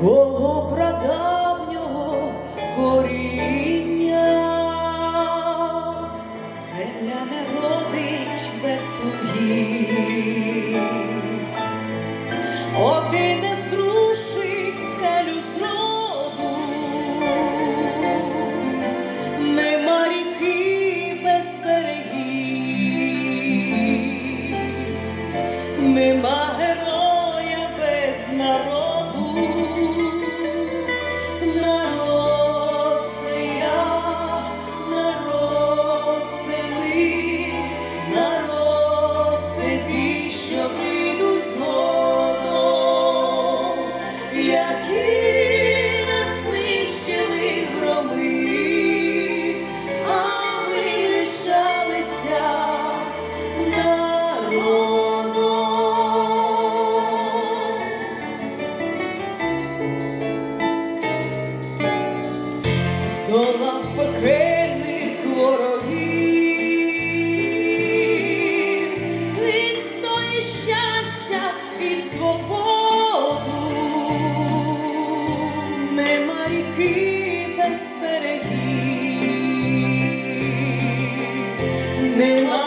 свого прадавнього коріння, земля не родить без плугів. Один пекельних ворогів. Відстоїть щастя і свободу, нема ріки без берегів, нема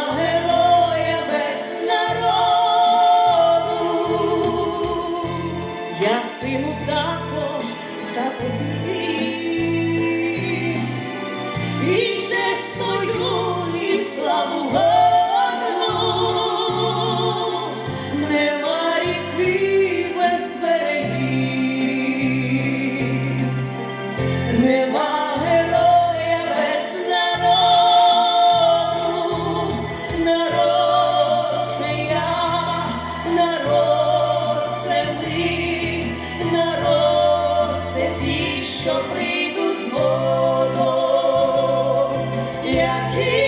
що прийдуть згодом, які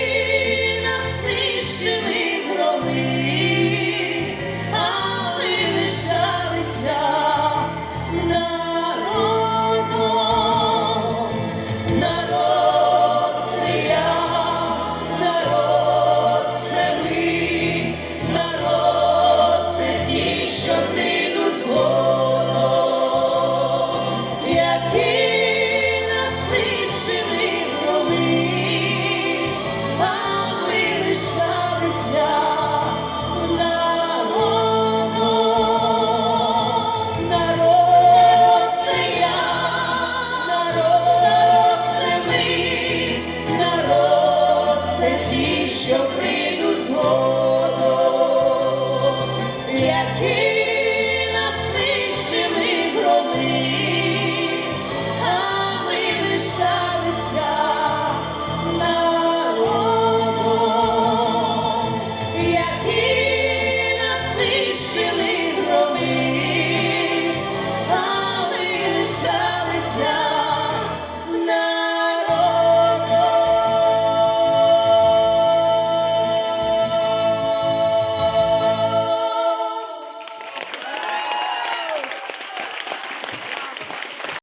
що прийдуть згоди.